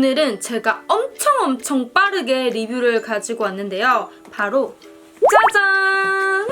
오늘은 제가 엄청 엄청 빠르게 리뷰를 가지고 왔는데요. 바로 짜잔! 우!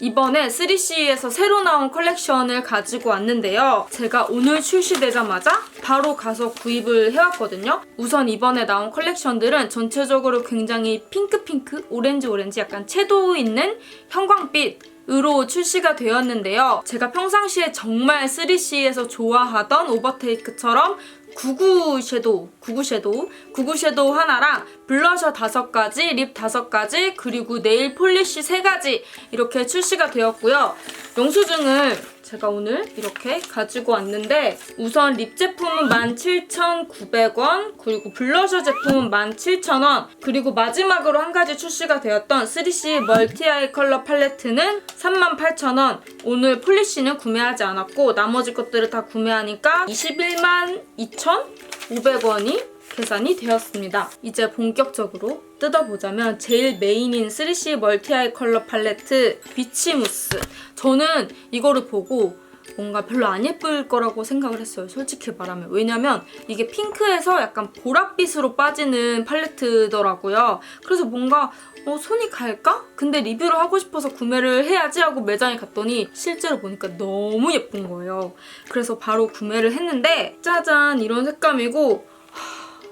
이번에 3CE에서 새로 나온 컬렉션을 가지고 왔는데요. 제가 오늘 출시되자마자 바로 가서 구입을 해왔거든요. 우선 이번에 나온 컬렉션들은 전체적으로 굉장히 핑크핑크, 오렌지 오렌지 약간 채도 있는 형광빛 으로 출시가 되었는데요. 제가 평상시에 정말 3CE에서 좋아하던 오버테이크처럼 구구 섀도우, 구구 섀도우, 구구 섀도우 하나랑 블러셔 다섯 가지, 립 다섯 가지, 그리고 네일 폴리시 세 가지 이렇게 출시가 되었고요. 영수증을 제가 오늘 이렇게 가지고 왔는데 우선 립 제품은 17,900원, 그리고 블러셔 제품은 17,000원, 그리고 마지막으로 한 가지 출시가 되었던 3C 멀티 아이 컬러 팔레트는 38,000원. 오늘 폴리시는 구매하지 않았고 나머지 것들을 다 구매하니까 21만 2,500원이 계산이 되었습니다. 이제 본격적으로 뜯어보자면 제일 메인인 3C 멀티 아이 컬러 팔레트 비치무스. 저는 이거를 보고 뭔가 별로 안 예쁠 거라고 생각을 했어요. 솔직히 말하면. 왜냐면 이게 핑크에서 약간 보랏빛으로 빠지는 팔레트더라고요. 그래서 뭔가 어, 손이 갈까? 근데 리뷰를 하고 싶어서 구매를 해야지 하고 매장에 갔더니 실제로 보니까 너무 예쁜 거예요. 그래서 바로 구매를 했는데 짜잔 이런 색감이고 하,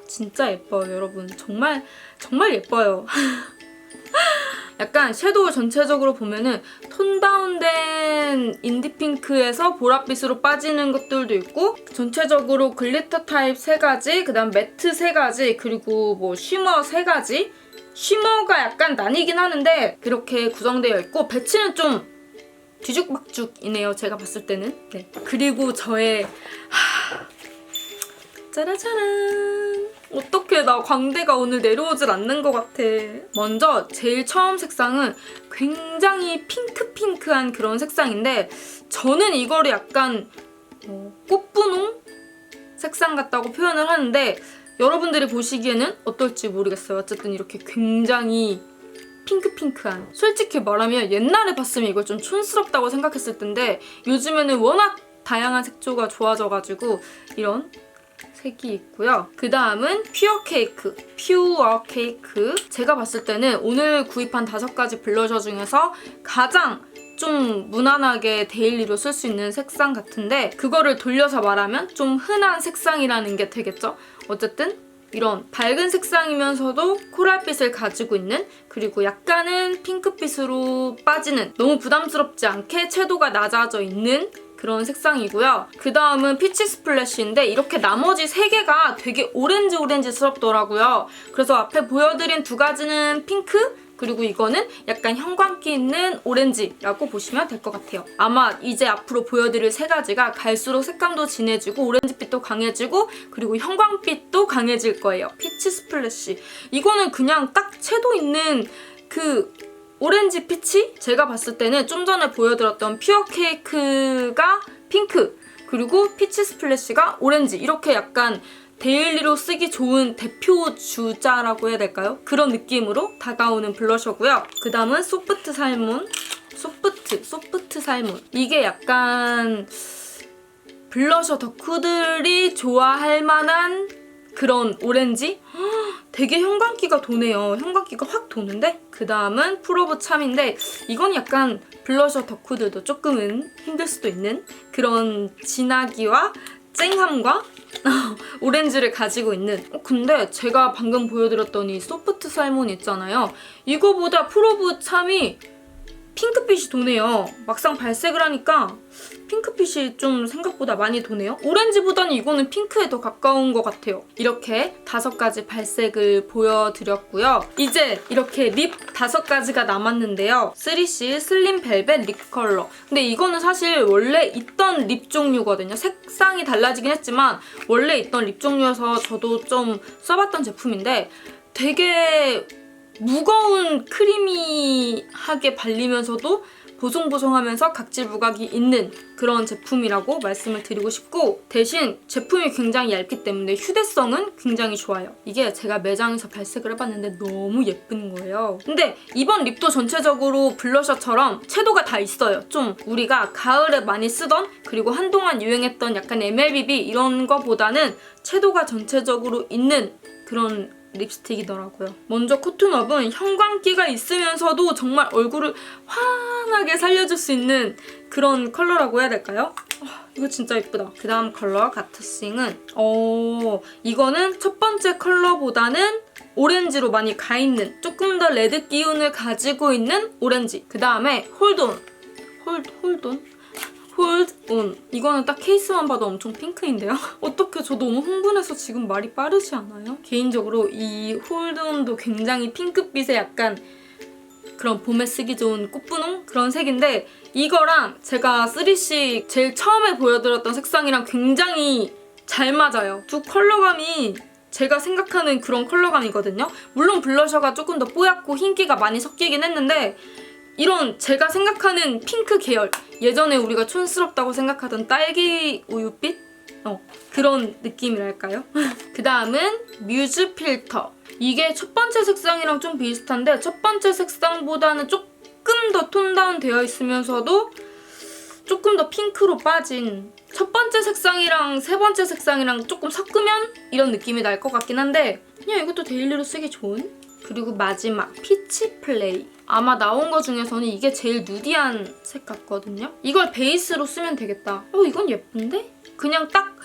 진짜 예뻐요 여러분. 정말 정말 예뻐요. 약간 섀도우 전체적으로 보면은 톤 다운된 인디핑크에서 보랏빛으로 빠지는 것들도 있고 전체적으로 글리터 타입 3가지, 그 다음 매트 3가지, 그리고 뭐 쉬머 3가지 쉬머가 약간 나뉘긴 하는데 이렇게 구성되어 있고 배치는 좀 뒤죽박죽이네요 제가 봤을 때는 네. 그리고 저의 하... 짜라짜란 어떻게 나 광대가 오늘 내려오질 않는 것 같아. 먼저 제일 처음 색상은 굉장히 핑크핑크한 그런 색상인데 저는 이거를 약간 어, 꽃분홍 색상 같다고 표현을 하는데 여러분들이 보시기에는 어떨지 모르겠어요. 어쨌든 이렇게 굉장히 핑크핑크한 솔직히 말하면 옛날에 봤으면 이걸 좀 촌스럽다고 생각했을 텐데 요즘에는 워낙 다양한 색조가 좋아져가지고 이런 색이 있고요. 그 다음은 퓨어 케이크. 퓨어 케이크. 제가 봤을 때는 오늘 구입한 다섯 가지 블러셔 중에서 가장 좀 무난하게 데일리로 쓸 수 있는 색상 같은데 그거를 돌려서 말하면 좀 흔한 색상이라는 게 되겠죠? 어쨌든 이런 밝은 색상이면서도 코랄빛을 가지고 있는 그리고 약간은 핑크빛으로 빠지는 너무 부담스럽지 않게 채도가 낮아져 있는 그런 색상이고요. 그 다음은 피치 스플래시인데 이렇게 나머지 세 개가 되게 오렌지 오렌지스럽더라고요. 그래서 앞에 보여드린 두 가지는 핑크 그리고 이거는 약간 형광기 있는 오렌지라고 보시면 될 것 같아요. 아마 이제 앞으로 보여드릴 세 가지가 갈수록 색감도 진해지고 오렌지빛도 강해지고 그리고 형광빛도 강해질 거예요. 피치 스플래시. 이거는 그냥 딱 채도 있는 그 오렌지 피치? 제가 봤을 때는 좀 전에 보여드렸던 퓨어 케이크가 핑크 그리고 피치 스플래시가 오렌지 이렇게 약간 데일리로 쓰기 좋은 대표 주자라고 해야 될까요? 그런 느낌으로 다가오는 블러셔고요. 그 다음은 소프트 살몬 소프트, 소프트 살몬 이게 약간 블러셔 덕후들이 좋아할 만한 그런 오렌지? 되게 형광기가 도네요. 형광기가 확 도는데? 그 다음은 프로브 참인데 이건 약간 블러셔 덕후들도 조금은 힘들 수도 있는 그런 진하기와 쨍함과 오렌지를 가지고 있는 어, 근데 제가 방금 보여드렸던 이 소프트 살몬 있잖아요. 이거보다 프로브 참이 핑크빛이 도네요. 막상 발색을 하니까 핑크빛이 좀 생각보다 많이 도네요. 오렌지보다는 이거는 핑크에 더 가까운 것 같아요. 이렇게 다섯 가지 발색을 보여드렸고요. 이제 이렇게 립 다섯 가지가 남았는데요. 3C 슬림 벨벳 립 컬러. 근데 이거는 사실 원래 있던 립 종류거든요. 색상이 달라지긴 했지만 원래 있던 립 종류여서 저도 좀 써봤던 제품인데 되게 무거운 크리미하게 발리면서도 보송보송하면서 각질 부각이 있는 그런 제품이라고 말씀을 드리고 싶고 대신 제품이 굉장히 얇기 때문에 휴대성은 굉장히 좋아요. 이게 제가 매장에서 발색을 해봤는데 너무 예쁜 거예요. 근데 이번 립도 전체적으로 블러셔처럼 채도가 다 있어요. 좀 우리가 가을에 많이 쓰던 그리고 한동안 유행했던 약간 MLBB 이런 거보다는 채도가 전체적으로 있는 그런 립스틱이더라고요. 먼저 코튼업은 형광기가 있으면서도 정말 얼굴을 환하게 살려줄 수 있는 그런 컬러라고 해야 될까요? 아, 이거 진짜 예쁘다. 그 다음 컬러 가트싱은 어 이거는 첫 번째 컬러보다는 오렌지로 많이 가 있는 조금 더 레드 기운을 가지고 있는 오렌지. 그 다음에 홀돈. 홀 홀돈? 홀온 이거는 딱 케이스만 봐도 엄청 핑크인데요? 어떻게 저 너무 흥분해서 지금 말이 빠르지 않아요? 개인적으로 이 홀돈도 굉장히 핑크빛의 약간 그런 봄에 쓰기 좋은 꽃분홍 그런 색인데 이거랑 제가 3C 제일 처음에 보여드렸던 색상이랑 굉장히 잘 맞아요. 두 컬러감이 제가 생각하는 그런 컬러감이거든요. 물론 블러셔가 조금 더 뽀얗고 흰기가 많이 섞이긴 했는데 이런 제가 생각하는 핑크 계열 예전에 우리가 촌스럽다고 생각하던 딸기 우유빛? 어, 그런 느낌이랄까요? 그 다음은 뮤즈 필터. 이게 첫 번째 색상이랑 좀 비슷한데 첫 번째 색상보다는 조금 더 톤다운 되어 있으면서도 조금 더 핑크로 빠진 첫 번째 색상이랑 세 번째 색상이랑 조금 섞으면 이런 느낌이 날 것 같긴 한데 그냥 이것도 데일리로 쓰기 좋은 그리고 마지막 피치 플레이. 아마 나온 거 중에서는 이게 제일 누디한 색 같거든요? 이걸 베이스로 쓰면 되겠다. 어 이건 예쁜데? 그냥 딱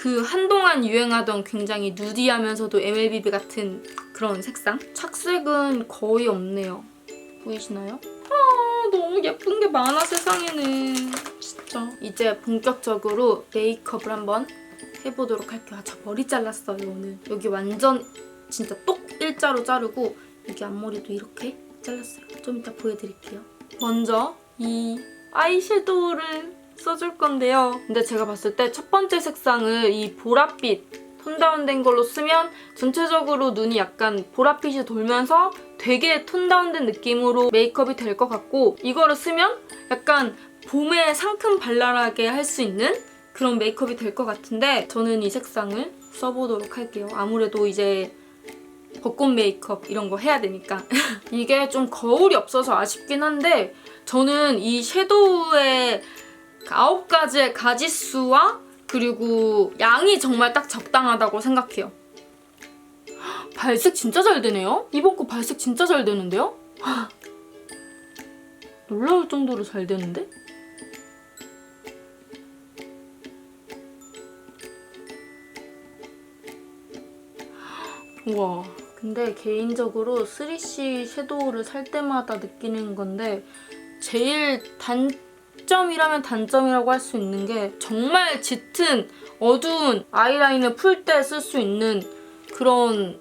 그 한동안 유행하던 굉장히 누디하면서도 MLBB 같은 그런 색상? 착색은 거의 없네요. 보이시나요? 아 너무 예쁜 게 많아 세상에는. 진짜. 이제 본격적으로 메이크업을 한번 해보도록 할게요. 아, 저 머리 잘랐어요 오늘. 여기 완전 진짜 똑 일자로 자르고 여기 앞머리도 이렇게 잘랐어요. 좀 이따 보여드릴게요. 먼저 이 아이섀도우를 써줄 건데요. 근데 제가 봤을 때 첫 번째 색상을 이 보랏빛 톤 다운된 걸로 쓰면 전체적으로 눈이 약간 보랏빛이 돌면서 되게 톤 다운된 느낌으로 메이크업이 될 것 같고 이거를 쓰면 약간 봄에 상큼 발랄하게 할 수 있는 그런 메이크업이 될 것 같은데 저는 이 색상을 써보도록 할게요. 아무래도 이제 벚꽃 메이크업 이런 거 해야 되니까 이게 좀 거울이 없어서 아쉽긴 한데 저는 이 섀도우의 아홉 가지의 가지수와 그리고 양이 정말 딱 적당하다고 생각해요. 발색 진짜 잘 되네요? 이번 거 발색 진짜 잘 되는데요? 놀라울 정도로 잘 되는데? 우와. 근데 개인적으로 3C 섀도우를 살 때마다 느끼는 건데 제일 단점이라면 단점이라고 할 수 있는 게 정말 짙은 어두운 아이라인을 풀 때 쓸 수 있는 그런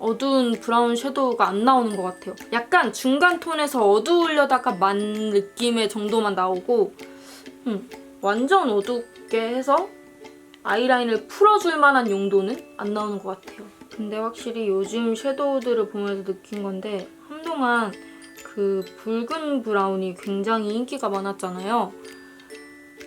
어두운 브라운 섀도우가 안 나오는 것 같아요. 약간 중간 톤에서 어두우려다가 만 느낌의 정도만 나오고 음, 완전 어둡게 해서 아이라인을 풀어줄 만한 용도는 안 나오는 것 같아요. 근데 확실히 요즘 섀도우들을 보면서 느낀 건데 한동안 그 붉은 브라운이 굉장히 인기가 많았잖아요.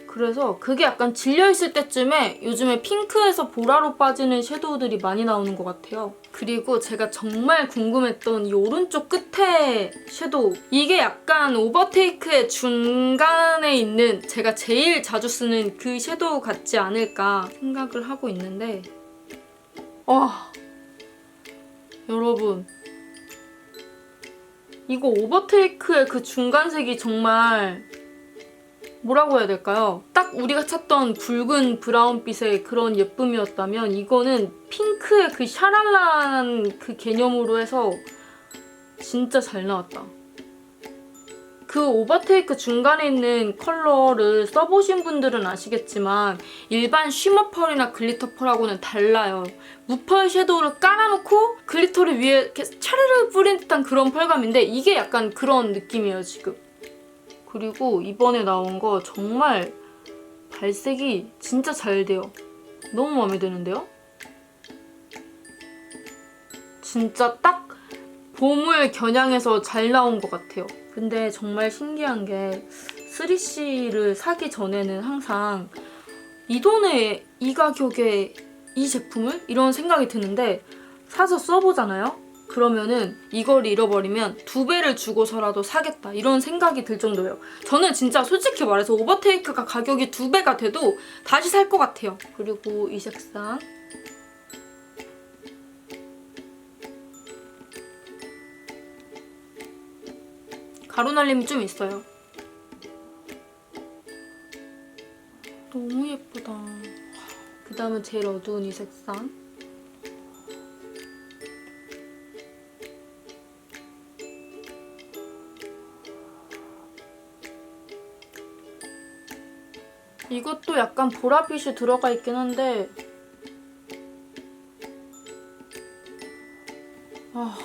그래서 그게 약간 질려있을 때쯤에 요즘에 핑크에서 보라로 빠지는 섀도우들이 많이 나오는 것 같아요. 그리고 제가 정말 궁금했던 이 오른쪽 끝에 섀도우. 이게 약간 오버테이크의 중간에 있는 제가 제일 자주 쓰는 그 섀도우 같지 않을까 생각을 하고 있는데 와 여러분 이거 오버테이크의 그 중간색이 정말 뭐라고 해야 될까요? 딱 우리가 찾던 붉은 브라운빛의 그런 예쁨이었다면 이거는 핑크의 그 샤랄라한 그 개념으로 해서 진짜 잘 나왔다. 그 오버테이크 중간에 있는 컬러를 써보신 분들은 아시겠지만 일반 쉬머 펄이나 글리터 펄하고는 달라요. 무펄 섀도우를 깔아 놓고 글리터를 위에 이렇게 차르르 뿌린 듯한 그런 펄감인데 이게 약간 그런 느낌이에요 지금. 그리고 이번에 나온 거 정말 발색이 진짜 잘 돼요. 너무 마음에 드는데요? 진짜 딱 봄을 겨냥해서 잘 나온 것 같아요. 근데 정말 신기한 게 3C를 사기 전에는 항상 이 돈에 이 가격에 이 제품을? 이런 생각이 드는데 사서 써보잖아요? 그러면은 이걸 잃어버리면 두 배를 주고서라도 사겠다 이런 생각이 들 정도예요. 저는 진짜 솔직히 말해서 오버테이크가 가격이 두 배가 돼도 다시 살 것 같아요. 그리고 이 색상 가루 날림이 좀 있어요. 너무 예쁘다. 그 다음은 제일 어두운 이 색상. 이것도 약간 보랏빛이 들어가 있긴 한데 아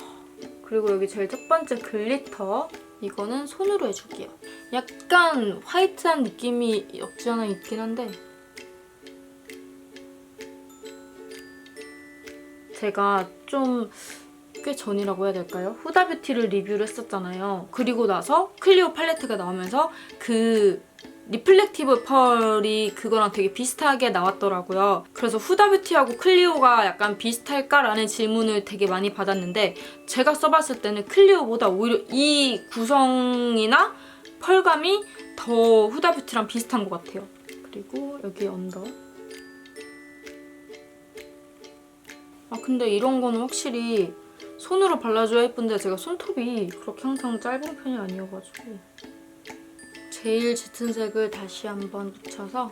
그리고 여기 제일 첫 번째 글리터 이거는 손으로 해줄게요 약간 화이트한 느낌이 없지 않아 있긴 한데 제가 좀 꽤 전이라고 해야 될까요? 후다 뷰티를 리뷰를 했었잖아요. 그리고 나서 클리오 팔레트가 나오면서 그 리플렉티브 펄이 그거랑 되게 비슷하게 나왔더라고요. 그래서 후다 뷰티하고 클리오가 약간 비슷할까라는 질문을 되게 많이 받았는데 제가 써봤을 때는 클리오보다 오히려 이 구성이나 펄감이 더 후다 뷰티랑 비슷한 것 같아요. 그리고 여기 언더. 아 근데 이런 거는 확실히 손으로 발라줘야 예쁜데 제가 손톱이 그렇게 항상 짧은 편이 아니어가지고 제일 짙은 색을 다시 한번 묻혀서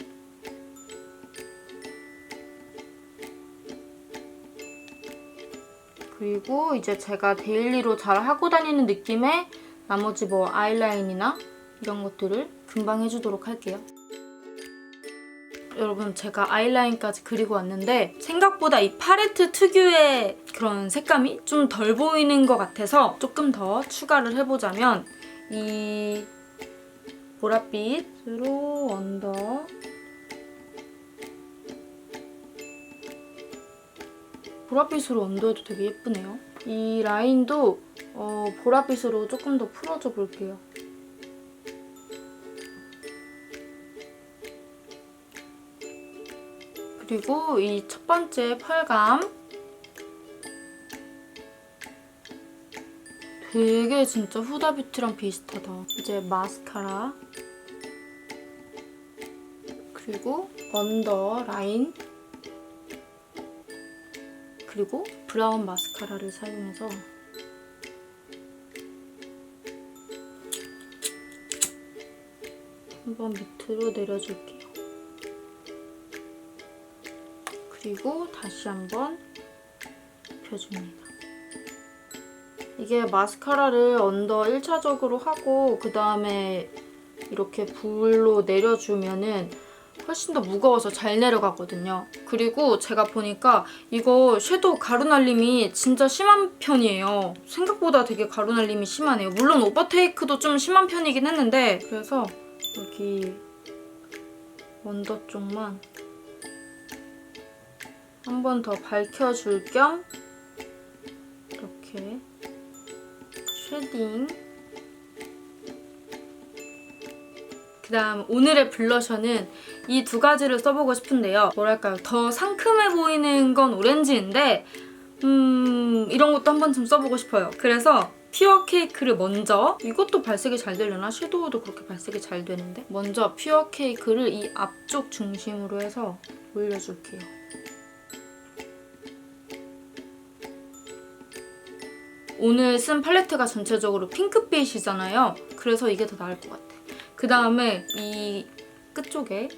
그리고 이제 제가 데일리로 잘 하고 다니는 느낌의 나머지 뭐 아이라인이나 이런 것들을 금방 해주도록 할게요. 여러분 제가 아이라인까지 그리고 왔는데 생각보다 이 팔레트 특유의 그런 색감이 좀 덜 보이는 것 같아서 조금 더 추가를 해보자면 이 보랏빛으로 언더 보랏빛으로 언더해도 되게 예쁘네요. 이 라인도 어, 보랏빛으로 조금 더 풀어줘 볼게요. 그리고 이 첫 번째 펄감 되게 진짜 후다 뷰티랑 비슷하다. 이제 마스카라 그리고 언더 라인 그리고 브라운 마스카라를 사용해서 한번 밑으로 내려줄게요. 그리고 다시 한번 펴줍니다. 이게 마스카라를 언더 1차적으로 하고 그 다음에 이렇게 불로 내려주면은 훨씬 더 무거워서 잘 내려가거든요. 그리고 제가 보니까 이거 섀도우 가루 날림이 진짜 심한 편이에요. 생각보다 되게 가루 날림이 심하네요. 물론 오버테이크도 좀 심한 편이긴 했는데 그래서 여기 언더 쪽만 한 번 더 밝혀줄 겸 이렇게 쉐딩 그 다음 오늘의 블러셔는 이 두 가지를 써보고 싶은데요. 뭐랄까요. 더 상큼해 보이는 건 오렌지인데 음 이런 것도 한 번쯤 써보고 싶어요. 그래서 퓨어 케이크를 먼저 이것도 발색이 잘 되려나? 섀도우도 그렇게 발색이 잘 되는데 먼저 퓨어 케이크를 이 앞쪽 중심으로 해서 올려줄게요. 오늘 쓴 팔레트가 전체적으로 핑크빛이잖아요. 그래서 이게 더 나을 것 같아. 그 다음에 이 끝쪽에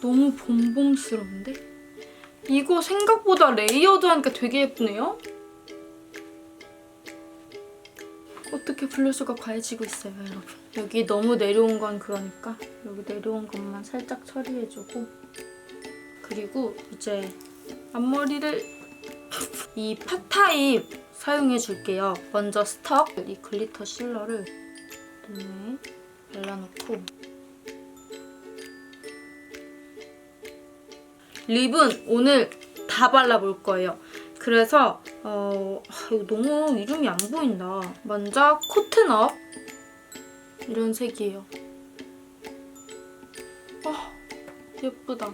너무 봄봄스러운데? 이거 생각보다 레이어드하니까 되게 예쁘네요? 어떻게 블러셔가 과해지고 있어요, 여러분. 여기 너무 내려온 건 그러니까 여기 내려온 것만 살짝 처리해주고 그리고 이제 앞머리를 이 팟타입 사용해 줄게요. 먼저 스톡 이 글리터 실러를 눈에 발라놓고 립은 오늘 다 발라볼 거예요. 그래서 어 아, 이거 너무 이름이 안 보인다. 먼저 코튼업 이런 색이에요. 아 예쁘다.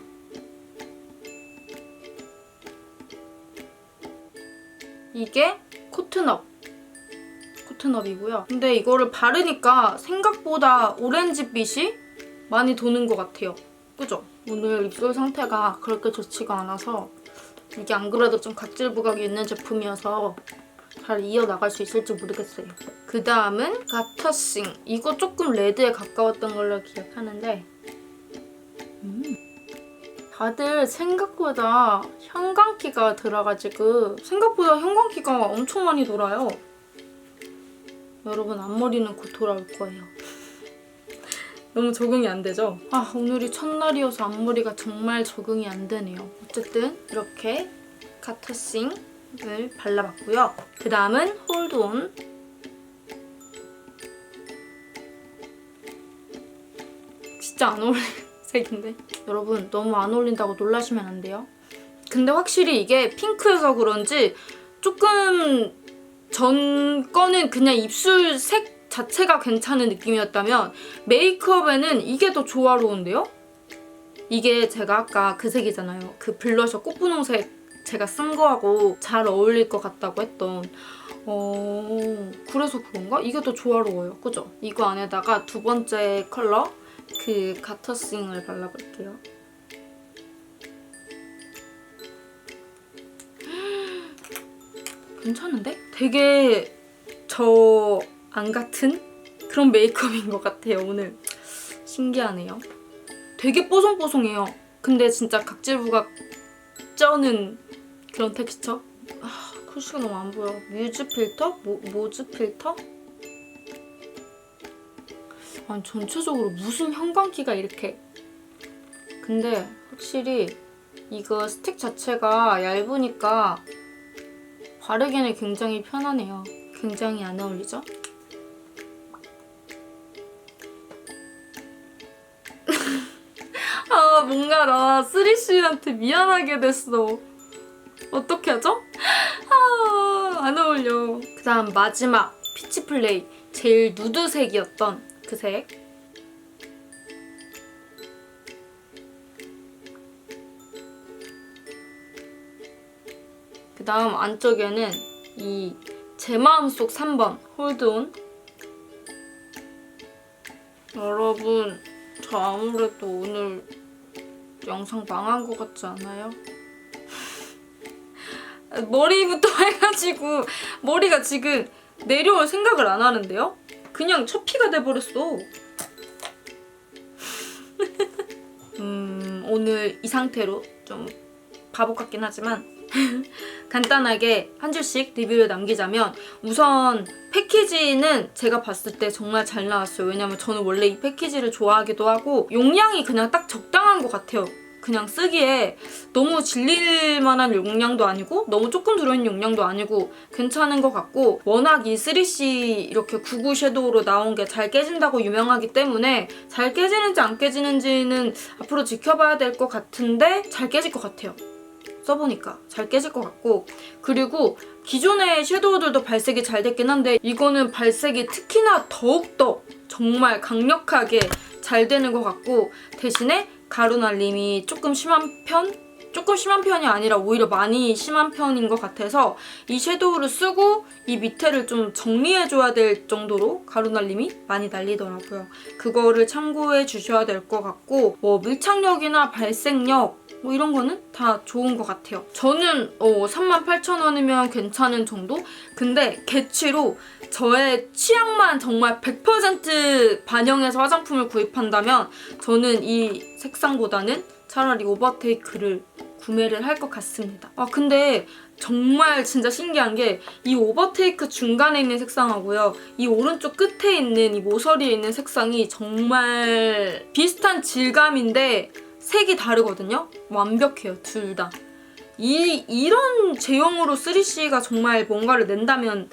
이게 코튼업 코튼업이고요. 근데 이거를 바르니까 생각보다 오렌지빛이 많이 도는 것 같아요. 그죠? 오늘 입술 상태가 그렇게 좋지가 않아서 이게 안 그래도 좀 각질 부각이 있는 제품이어서 잘 이어나갈 수 있을지 모르겠어요. 그 다음은 가터싱. 이거 조금 레드에 가까웠던 걸로 기억하는데 음. 다들 생각보다 형광기가 들어가지고 생각보다 형광기가 엄청 많이 돌아요. 여러분 앞머리는 곧 돌아올 거예요. 너무 적응이 안 되죠? 아 오늘이 첫날이어서 앞머리가 정말 적응이 안 되네요. 어쨌든 이렇게 가터싱을 발라봤고요. 그 다음은 홀드온 진짜 안 어울리는 색인데 여러분 너무 안 어울린다고 놀라시면 안 돼요. 근데 확실히 이게 핑크여서 그런지 조금 전 거는 그냥 입술 색 자체가 괜찮은 느낌이었다면 메이크업에는 이게 더 조화로운데요? 이게 제가 아까 그 색이잖아요. 그 블러셔 꽃분홍색 제가 쓴 거하고 잘 어울릴 것 같다고 했던 어... 그래서 그런가? 이게 더 조화로워요. 그죠? 이거 안에다가 두 번째 컬러 그 가터싱을 발라볼게요. 괜찮은데? 되게 저 안 같은 그런 메이크업인 것 같아요 오늘 신기하네요 되게 뽀송뽀송해요 근데 진짜 각질 부각 쩌는 그런 텍스처 아 글씨가 너무 안 보여 뮤즈 필터? 모, 모즈 필터? 아니 전체적으로 무슨 형광기가 이렇게 근데 확실히 이거 스틱 자체가 얇으니까 바르기는 굉장히 편하네요. 굉장히 안 어울리죠? 아 뭔가 나 쓰리씨한테 미안하게 됐어. 어떻게 하죠? 아 안 어울려. 그 다음 마지막 피치 플레이 제일 누드색이었던 그 색. 그 다음 안쪽에는 이 제 마음속 3번 홀드온 여러분 저 아무래도 오늘 영상 망한 것 같지 않아요? 머리부터 해가지고 머리가 지금 내려올 생각을 안 하는데요? 그냥 처피가 돼버렸어 음 오늘 이 상태로 좀 바보 같긴 하지만 간단하게 한 줄씩 리뷰를 남기자면 우선 패키지는 제가 봤을 때 정말 잘 나왔어요. 왜냐면 저는 원래 이 패키지를 좋아하기도 하고 용량이 그냥 딱 적당한 것 같아요. 그냥 쓰기에 너무 질릴 만한 용량도 아니고 너무 조금 들어있는 용량도 아니고 괜찮은 것 같고 워낙 이 3C 이렇게 구구 섀도우로 나온 게 잘 깨진다고 유명하기 때문에 잘 깨지는지 안 깨지는지는 앞으로 지켜봐야 될 것 같은데 잘 깨질 것 같아요. 써보니까 잘 깨질 것 같고 그리고 기존의 섀도우들도 발색이 잘 됐긴 한데 이거는 발색이 특히나 더욱더 정말 강력하게 잘 되는 것 같고 대신에 가루 날림이 조금 심한 편? 조금 심한 편이 아니라 오히려 많이 심한 편인 것 같아서 이 섀도우를 쓰고 이 밑에를 좀 정리해줘야 될 정도로 가루 날림이 많이 날리더라고요. 그거를 참고해 주셔야 될 것 같고 뭐 밀착력이나 발색력 뭐 이런 거는 다 좋은 것 같아요. 저는 어, 38,000원이면 괜찮은 정도? 근데 개취로 저의 취향만 정말 100% 반영해서 화장품을 구입한다면 저는 이 색상보다는 차라리 오버테이크를 구매를 할 것 같습니다. 아 근데 정말 진짜 신기한 게 이 오버테이크 중간에 있는 색상하고요. 이 오른쪽 끝에 있는 이 모서리에 있는 색상이 정말 비슷한 질감인데 색이 다르거든요. 완벽해요, 둘 다. 이, 이런 제형으로 3CE가 정말 뭔가를 낸다면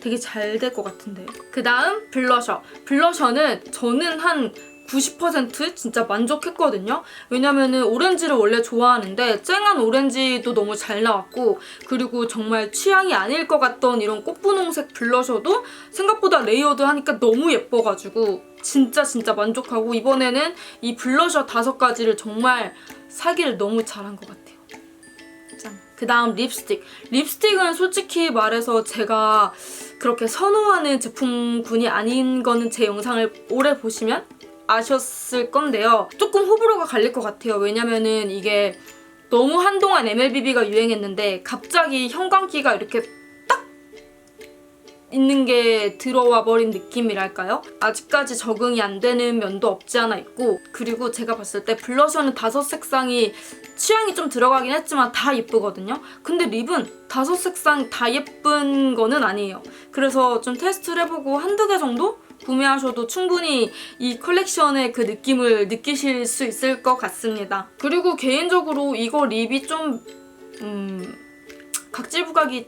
되게 잘 될 것 같은데. 그 다음 블러셔. 블러셔는 저는 한 90% 진짜 만족했거든요. 왜냐면은 오렌지를 원래 좋아하는데 쨍한 오렌지도 너무 잘 나왔고 그리고 정말 취향이 아닐 것 같던 이런 꽃분홍색 블러셔도 생각보다 레이어드 하니까 너무 예뻐가지고 진짜 진짜 만족하고 이번에는 이 블러셔 다섯 가지를 정말 사기를 너무 잘한 것 같아요. 짠. 그 다음 립스틱. 립스틱은 솔직히 말해서 제가 그렇게 선호하는 제품군이 아닌 거는 제 영상을 오래 보시면 아셨을 건데요. 조금 호불호가 갈릴 것 같아요. 왜냐면은 이게 너무 한동안 MLBB가 유행했는데 갑자기 형광기가 이렇게 딱 있는 게 들어와 버린 느낌이랄까요? 아직까지 적응이 안 되는 면도 없지 않아 있고 그리고 제가 봤을 때 블러셔는 다섯 색상이 취향이 좀 들어가긴 했지만 다 예쁘거든요. 근데 립은 다섯 색상 다 예쁜 거는 아니에요. 그래서 좀 테스트를 해보고 한두 개 정도 구매하셔도 충분히 이 컬렉션의 그 느낌을 느끼실 수 있을 것 같습니다. 그리고 개인적으로 이거 립이 좀, 음, 각질 부각이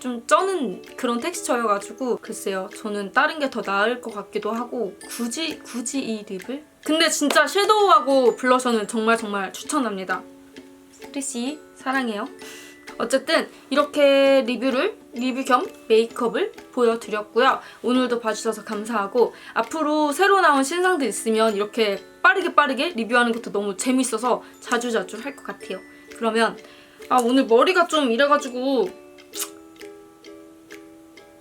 좀 쩌는 그런 텍스처여가지고 글쎄요 저는 다른 게 더 나을 것 같기도 하고 굳이 굳이 이 립을? 근데 진짜 섀도우하고 블러셔는 정말 정말 추천합니다 크리씨 사랑해요 어쨌든 이렇게 리뷰를 리뷰 겸 메이크업을 보여드렸고요 오늘도 봐주셔서 감사하고 앞으로 새로 나온 신상들 있으면 이렇게 빠르게 빠르게 리뷰하는 것도 너무 재밌어서 자주자주 할 것 같아요 그러면 아 오늘 머리가 좀 이래가지고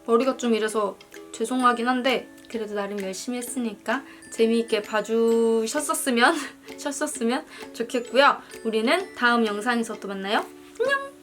머리가 좀 이래서 죄송하긴 한데 그래도 나름 열심히 했으니까 재미있게 봐주셨었으면 셨었으면 좋겠고요. 우리는 다음 영상에서 또 만나요. 안녕!